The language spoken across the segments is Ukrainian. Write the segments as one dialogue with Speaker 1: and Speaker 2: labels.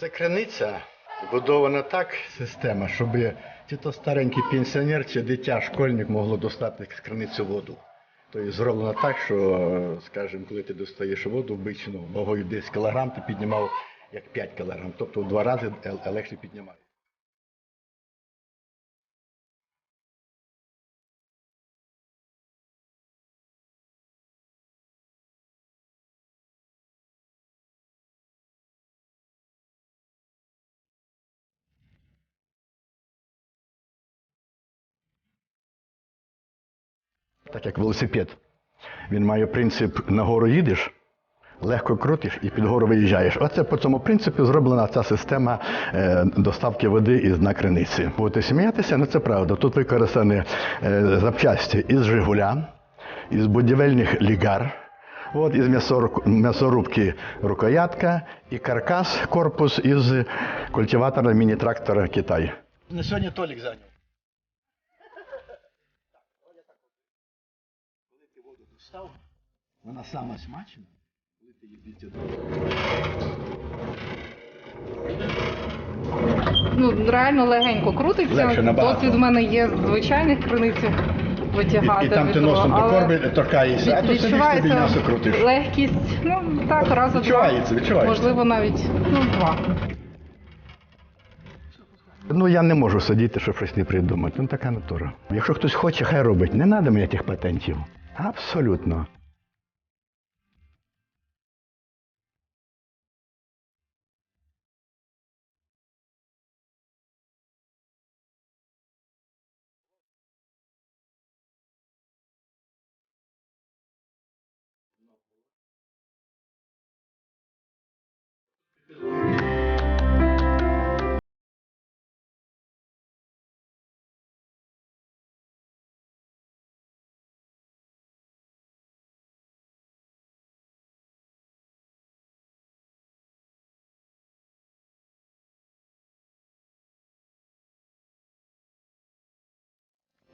Speaker 1: Це криниця будована так система, щоб чи то старенький пенсіонер, чи дитя, школьник могло достати з криниці воду. Тобто зроблено так, що, скажімо, коли ти достаєш воду обичну, вагою 10 кг, ти піднімав як 5 кг, тобто в два рази легше піднімає. Так як велосипед. Він має принцип нагору їдеш, легко крутиш і під гору виїжджаєш. Оце по цьому принципі зроблена ця система е, доставки води із на криниці. Будете сміятися, але це правда. Тут використані е, запчасті із Жигуля, із будівельних лігар. От із м'ясорубки рукоятка і каркас, корпус із культиватора міні-трактора Китай. На сьогодні Толік зайняв. Став, вона сама смачна, ти її підтягнув.
Speaker 2: Ну, реально легенько крутиться.
Speaker 1: Набагато.
Speaker 2: Досвід в мене є з звичайних криниць витягати.
Speaker 1: І, і там
Speaker 2: від
Speaker 1: ти
Speaker 2: того,
Speaker 1: носом по
Speaker 2: але
Speaker 1: торкаєшся, а тут сидиш
Speaker 2: відчувається
Speaker 1: м'ясо крутиш.
Speaker 2: легкість, ну так,
Speaker 1: Відчувається,
Speaker 2: два.
Speaker 1: відчувається.
Speaker 2: Можливо, навіть ну, два.
Speaker 1: Ну я не можу сидіти, щоб щось не придумати. Ну така натура. Якщо хтось хоче, хай робить. Не треба мені тих патентів. Absolutno.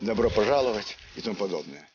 Speaker 1: Добро пожаловать і тому подобне.